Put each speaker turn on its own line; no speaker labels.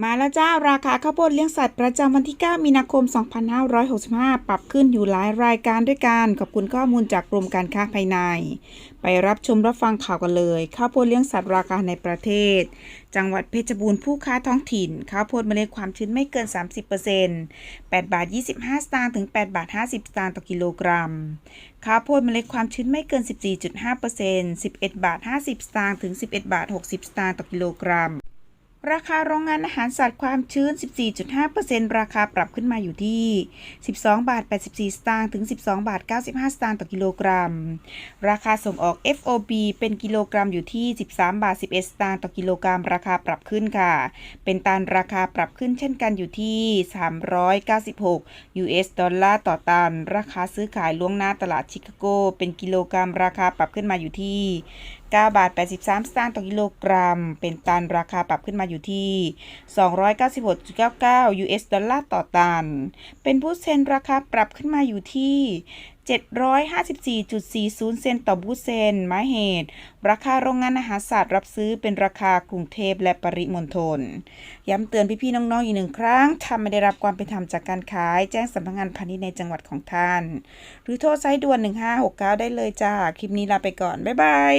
มาแล้วจ้า ราคาข้าวโพดเลี้ยงสัตว์ประจำวันที่ 9 มีนาคม 2565 ปรับขึ้นอยู่หลายรายการด้วยกัน ขอบคุณข้อมูลจากกรมการค้าภายใน ไปรับชมรับฟังข่าวกันเลย ข้าวโพดเลี้ยงสัตว์ราคาในประเทศ จังหวัดเพชรบูรณ์ผู้ค้าท้องถิ่น ข้าวโพดเมล็ดความชื้นไม่เกิน 30% 8บาท 25 สตางค์ถึง8บาท 50 สตางค์ต่อกิโลกรัม ข้าวโพดเมล็ดความชื้นไม่เกิน 14.5% 11บาท 50 สตางค์ถึง 11บาท 60 สตางค์ต่อกิโลกรัม ราคาโรงงานอาหารสัตว์ความชื้น 14.5%ราคาปรับขึ้นมาอยู่ที่ 12 บาท 84 สตางค์ ถึง 12 บาท 95 สตางค์ต่อกิโลกรัม ราคาส่งออก FOB เป็นกิโลกรัมอยู่ที่ 13 บาท 11 สตางค์ต่อกิโลกรัม ราคาปรับขึ้นค่ะ เป็นตันราคาปรับขึ้นเช่นกันอยู่ที่ 396 US ดอลลาร์ต่อตัน ราคาซื้อขายล่วงหน้าตลาดชิคาโก เป็นกิโลกรัมราคาปรับขึ้นมาอยู่ที่ 9 บาท 83 สตางค์ต่อกิโลกรัม เป็นตันราคาปรับขึ้นมาอยู่ที่ 296.99 US ดอลลาร์ต่อตัน เป็นบูสเซนราคาปรับขึ้นมาอยู่ที่ 754.40 เซนต์ต่อบูสเซนหมายเหตุ ราคาโรงงานอาหารศาสตว์รับซื้อเป็นราคากรุงเทพและปริมณฑล ย้ำเตือนพี่ๆน้องๆอีกหนึ่งครั้งถ้าไม่ได้รับความเป็นธรรมจากการขาย แจ้งสำนักงานพาณิชย์ในจังหวัดของท่าน หรือโทรสายด่วน 1569 ได้เลยจ้า คลิปนี้ลาไปก่อน บ๊ายบาย